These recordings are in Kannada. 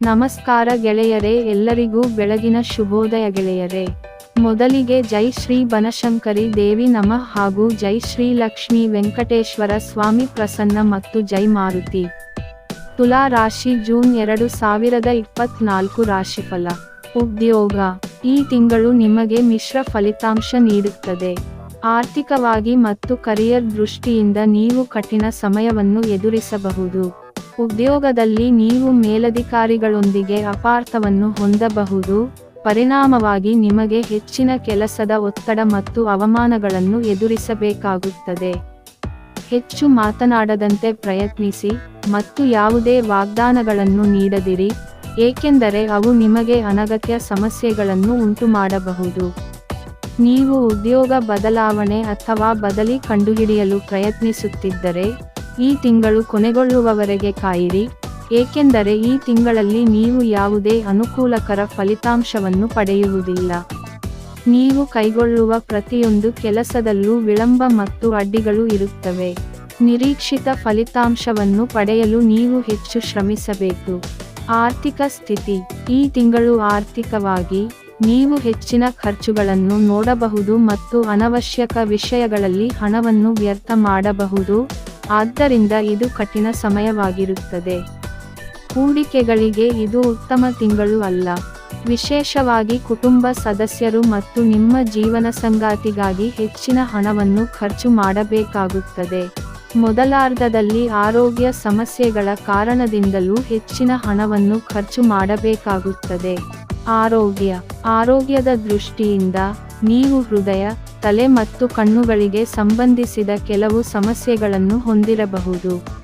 ನಮಸ್ಕಾರ ಗೆಳೆಯರೇ, ಎಲ್ಲರಿಗೂ ಬೆಳಗಿನ ಶುಭೋದಯ ಗೆಳೆಯರೇ. ಮೊದಲಿಗೆ ಜೈ ಶ್ರೀ ಬನಶಂಕರಿ ದೇವಿ ನಮಃ ಹಾಗೂ ಜೈ ಶ್ರೀ ಲಕ್ಷ್ಮೀ ವೆಂಕಟೇಶ್ವರ ಸ್ವಾಮಿ ಪ್ರಸನ್ನ ಮತ್ತು ಜೈ ಮಾರುತಿ. ತುಲಾ ರಾಶಿ ಜೂನ್ ಎರಡು ಸಾವಿರದ ಇಪ್ಪತ್ನಾಲ್ಕು ರಾಶಿಫಲ. ಉದ್ಯೋಗ. ಈ ತಿಂಗಳು ನಿಮಗೆ ಮಿಶ್ರ ಫಲಿತಾಂಶ ನೀಡುತ್ತದೆ. ಆರ್ಥಿಕವಾಗಿ ಮತ್ತು ಕರಿಯರ್ ದೃಷ್ಟಿಯಿಂದ ನೀವು ಕಠಿಣ ಸಮಯವನ್ನು ಎದುರಿಸಬಹುದು. ಉದ್ಯೋಗದಲ್ಲಿ ನೀವು ಮೇಲಧಿಕಾರಿಗಳೊಂದಿಗೆ ಅಪಾರ್ಥವನ್ನು ಹೊಂದಬಹುದು, ಪರಿಣಾಮವಾಗಿ ನಿಮಗೆ ಹೆಚ್ಚಿನ ಕೆಲಸದ ಒತ್ತಡ ಮತ್ತು ಅವಮಾನಗಳನ್ನು ಎದುರಿಸಬೇಕಾಗುತ್ತದೆ. ಹೆಚ್ಚು ಮಾತನಾಡದಂತೆ ಪ್ರಯತ್ನಿಸಿ ಮತ್ತು ಯಾವುದೇ ವಾಗ್ದಾನಗಳನ್ನು ನೀಡದಿರಿ, ಏಕೆಂದರೆ ಅವು ನಿಮಗೆ ಅನಗತ್ಯ ಸಮಸ್ಯೆಗಳನ್ನು ಉಂಟುಮಾಡಬಹುದು. ನೀವು ಉದ್ಯೋಗ ಬದಲಾವಣೆ ಅಥವಾ ಬದಲಿ ಕಂಡುಹಿಡಿಯಲು ಪ್ರಯತ್ನಿಸುತ್ತಿದ್ದರೆ ಈ ತಿಂಗಳು ಕೊನೆಗೊಳ್ಳುವವರೆಗೆ ಕಾಯಿರಿ, ಏಕೆಂದರೆ ಈ ತಿಂಗಳಲ್ಲಿ ನೀವು ಯಾವುದೇ ಅನುಕೂಲಕರ ಫಲಿತಾಂಶವನ್ನು ಪಡೆಯುವುದಿಲ್ಲ. ನೀವು ಕೈಗೊಳ್ಳುವ ಪ್ರತಿಯೊಂದು ಕೆಲಸದಲ್ಲೂ ವಿಳಂಬ ಮತ್ತು ಅಡ್ಡಿಗಳು ಇರುತ್ತವೆ. ನಿರೀಕ್ಷಿತ ಫಲಿತಾಂಶವನ್ನು ಪಡೆಯಲು ನೀವು ಹೆಚ್ಚು ಶ್ರಮಿಸಬೇಕು. ಆರ್ಥಿಕ ಸ್ಥಿತಿ, ಈ ತಿಂಗಳು ಆರ್ಥಿಕವಾಗಿ ನೀವು ಹೆಚ್ಚಿನ ಖರ್ಚುಗಳನ್ನು ನೋಡಬಹುದು ಮತ್ತು ಅನವಶ್ಯಕ ವಿಷಯಗಳಲ್ಲಿ ಹಣವನ್ನು ವ್ಯರ್ಥ ಮಾಡಬಹುದು. ಆದ್ದರಿಂದ ಇದು ಕಠಿಣ ಸಮಯವಾಗಿರುತ್ತದೆ. ಹೂಡಿಕೆಗಳಿಗೆ ಇದು ಉತ್ತಮ ತಿಂಗಳು ಅಲ್ಲ. ವಿಶೇಷವಾಗಿ ಕುಟುಂಬ ಸದಸ್ಯರು ಮತ್ತು ನಿಮ್ಮ ಜೀವನ ಸಂಗಾತಿಗಾಗಿ ಹೆಚ್ಚಿನ ಹಣವನ್ನು ಖರ್ಚು ಮಾಡಬೇಕಾಗುತ್ತದೆ. ಮೊದಲಾರ್ಧದಲ್ಲಿ ಆರೋಗ್ಯ ಸಮಸ್ಯೆಗಳ ಕಾರಣದಿಂದಲೂ ಹೆಚ್ಚಿನ ಹಣವನ್ನು ಖರ್ಚು ಮಾಡಬೇಕಾಗುತ್ತದೆ. ಆರೋಗ್ಯ. ಆರೋಗ್ಯದ ದೃಷ್ಟಿಯಿಂದ ನೀವು ಹೃದಯ, ತಲೆ ಮತ್ತು ಕಣ್ಣುಗಳಿಗೆ ಸಂಬಂಧಿಸಿದ ಕೆಲವು ಸಮಸ್ಯೆಗಳನ್ನು ಹೊಂದಿರಬಹುದು.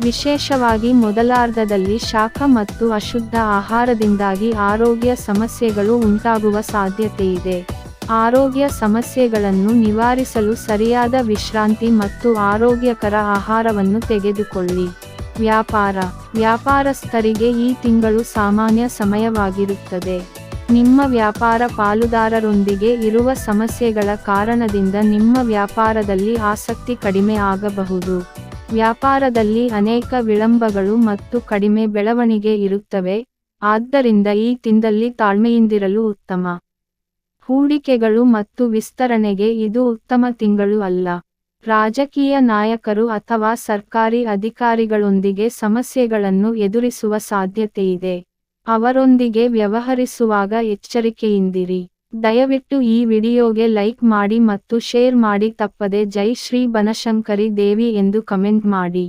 ವಿಶೇಷವಾಗಿ ಮೊದಲಾರ್ಧದಲ್ಲಿ ಶಾಖ ಮತ್ತು ಅಶುದ್ಧ ಆಹಾರದಿಂದಾಗಿ ಆರೋಗ್ಯ ಸಮಸ್ಯೆಗಳು ಉಂಟಾಗುವ ಸಾಧ್ಯತೆಯಿದೆ. ಆರೋಗ್ಯ ಸಮಸ್ಯೆಗಳನ್ನು ನಿವಾರಿಸಲು ಸರಿಯಾದ ವಿಶ್ರಾಂತಿ ಮತ್ತು ಆರೋಗ್ಯಕರ ಆಹಾರವನ್ನು ತೆಗೆದುಕೊಳ್ಳಿ. ವ್ಯಾಪಾರ, ವ್ಯಾಪಾರಸ್ಥರಿಗೆ ಈ ತಿಂಗಳು ಸಾಮಾನ್ಯ ಸಮಯವಾಗಿರುತ್ತದೆ. ನಿಮ್ಮ ವ್ಯಾಪಾರ ಪಾಲುದಾರರೊಂದಿಗೆ ಇರುವ ಸಮಸ್ಯೆಗಳ ಕಾರಣದಿಂದ ನಿಮ್ಮ ವ್ಯಾಪಾರದಲ್ಲಿ ಆಸಕ್ತಿ ಕಡಿಮೆ ಆಗಬಹುದು. ವ್ಯಾಪಾರದಲ್ಲಿ ಅನೇಕ ವಿಳಂಬಗಳು ಮತ್ತು ಕಡಿಮೆ ಬೆಳವಣಿಗೆ ಇರುತ್ತವೆ, ಆದ್ದರಿಂದ ಈ ತಿಂದಲ್ಲಿ ತಾಳ್ಮೆಯಿಂದಿರಲು ಉತ್ತಮ. ಹೂಡಿಕೆಗಳು ಮತ್ತು ವಿಸ್ತರಣೆಗೆ ಇದು ಉತ್ತಮ ತಿಂಗಳು ಅಲ್ಲ. ರಾಜಕೀಯ ನಾಯಕರು ಅಥವಾ ಸರ್ಕಾರಿ ಅಧಿಕಾರಿಗಳೊಂದಿಗೆ ಸಮಸ್ಯೆಗಳನ್ನು ಎದುರಿಸುವ ಸಾಧ್ಯತೆಯಿದೆ. ಅವರೊಂದಿಗೆ ವ್ಯವಹರಿಸುವಾಗ ಎಚ್ಚರಿಕೆಯಿಂದಿರಿ. ದಯವಿಟ್ಟು ಈ ವಿಡಿಯೋಗೆ ಲೈಕ್ ಮಾಡಿ ಮತ್ತು ಶೇರ್ ಮಾಡಿ ತಪ್ಪದೆ ಜೈ ಶ್ರೀ ಬನಶಂಕರಿ ದೇವಿ ಎಂದು ಕಮೆಂಟ್ ಮಾಡಿ.